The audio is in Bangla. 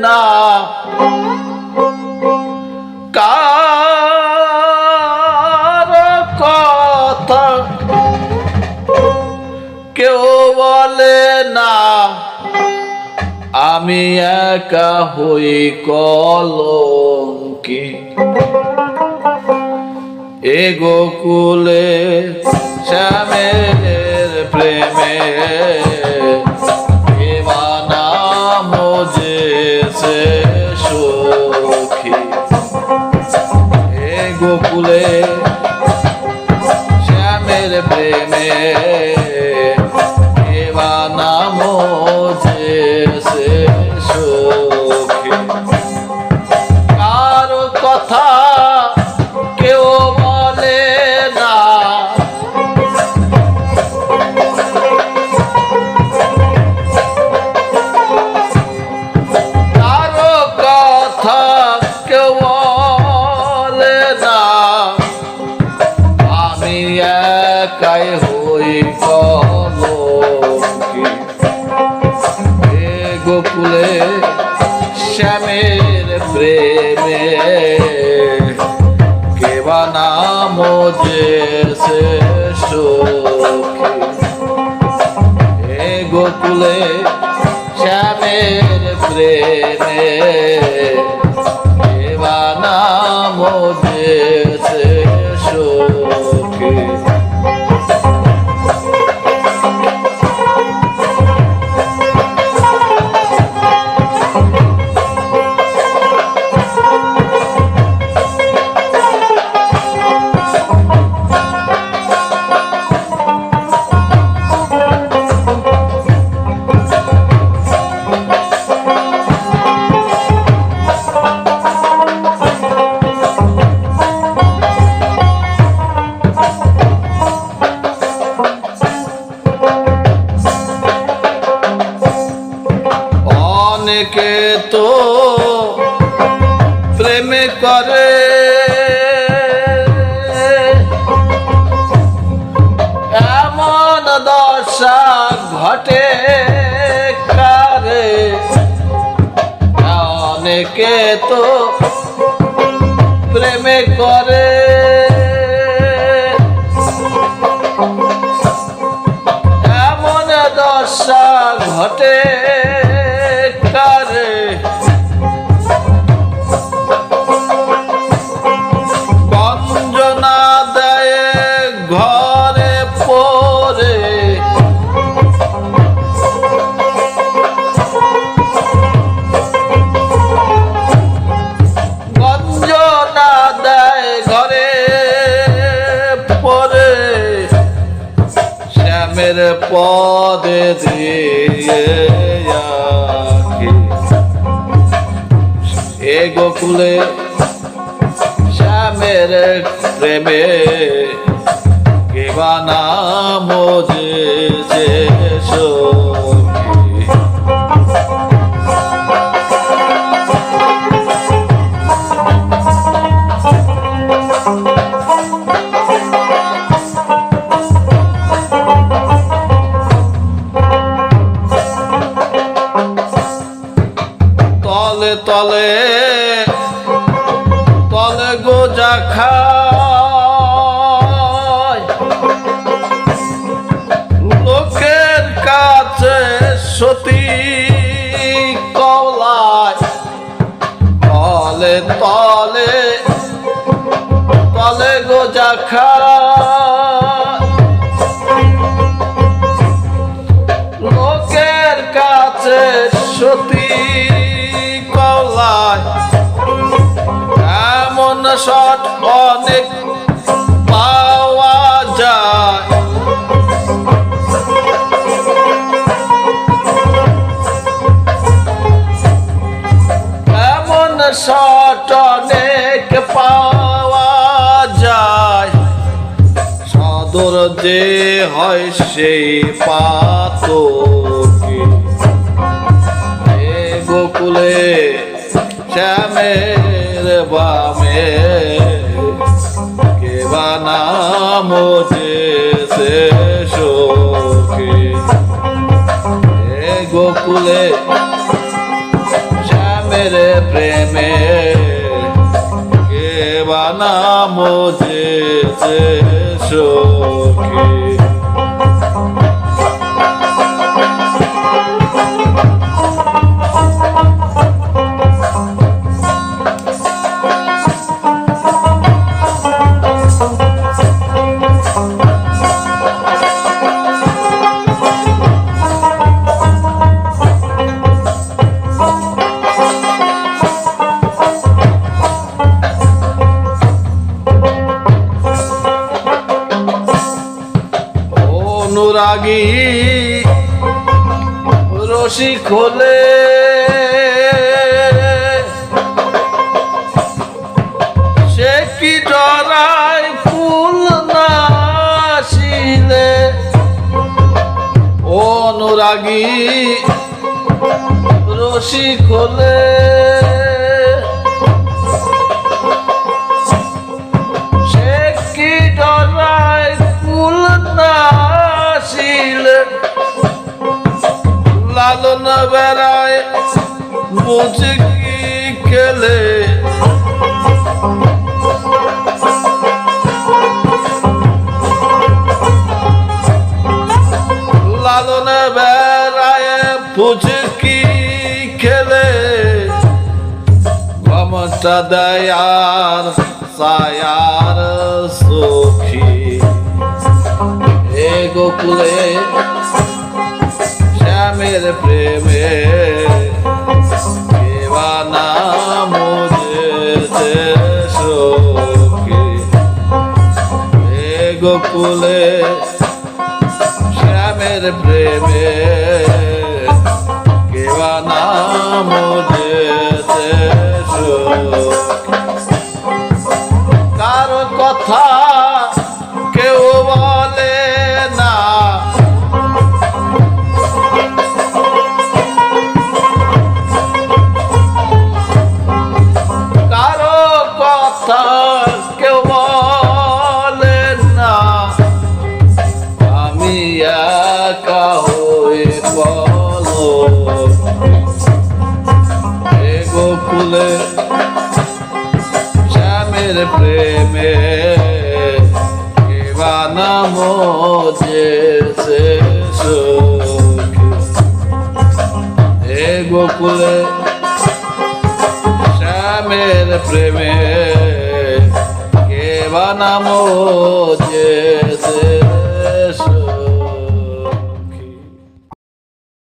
না। কার কথা কেউ বলে না। আমি একা হই কলঙ্কি। এ গোকুলে শ্যামের প্রেমে। সে সখী। এ গোকুলে শ্যামের প্রেমে প্রেমে কেবা নাম যে সখী। এ গোকুলে শ্যামের প্রেমে এমন দশা ঘটে কারে? অনেকে তো প্রেমে করে। এমন দশা ঘটে শ্যামের পদে দিয়ে। এ গোকুলে শ্যামের প্রেমে কেবা নাম যে তলে তলে গোজা খায়। লোকের কাছে সতী কলায় তলে তলে তলে গোজা খায়। এমন অনেক পাওয়া যায়। এমন শট অনেক পাওয়া যায়। সদর যে হয় সেই পাতকি সখী। এ গোকুলে শ্যামের প্রেমে কে বানাম যে সখী? অনুরাগী রশি খোলে। সে কি ডরায় ফুল নাশিলে অনুরাগী রশি খোলে। বেড়ায় বুঝি কি খেলে? লালন বেড়ায় ফুচকি খেলে? মমতা দয়ার সায়ার সখী। এ গোকুলে গোকুলে শ্যামের প্রেমে কেবা নাম যেতে কারও গোকুলে শ্যামের প্রেমে কেবা নাম যে এ গোকুলে শ্যামের প্রেমে কেবা নাম যে